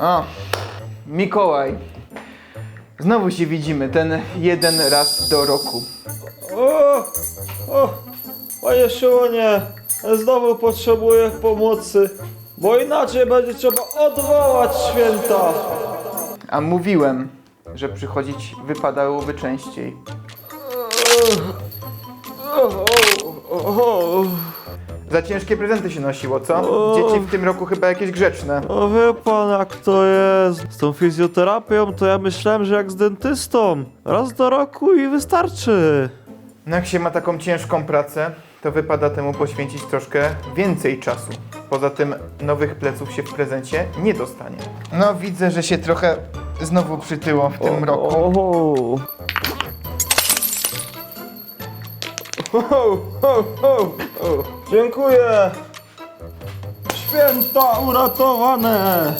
O, Mikołaj. Znowu się widzimy, ten jeden raz do roku. O, o, panie Szymonie, znowu potrzebuję pomocy, bo inaczej będzie trzeba odwołać święta. A mówiłem, że przychodzić wypadałoby częściej. O, o, o, Za ciężkie prezenty się nosiło, co? O. Dzieci w tym roku chyba jakieś grzeczne. o, wie pan jak to jest. Z tą fizjoterapią to ja myślałem, że jak z dentystą. Raz do roku i wystarczy. No jak się ma taką ciężką pracę, to wypada temu poświęcić troszkę więcej czasu. Poza tym nowych pleców się w prezencie nie dostanie. No widzę, że się trochę znowu przytyło w tym roku. O, o, o, o, o. Dziękuję. Święta uratowane.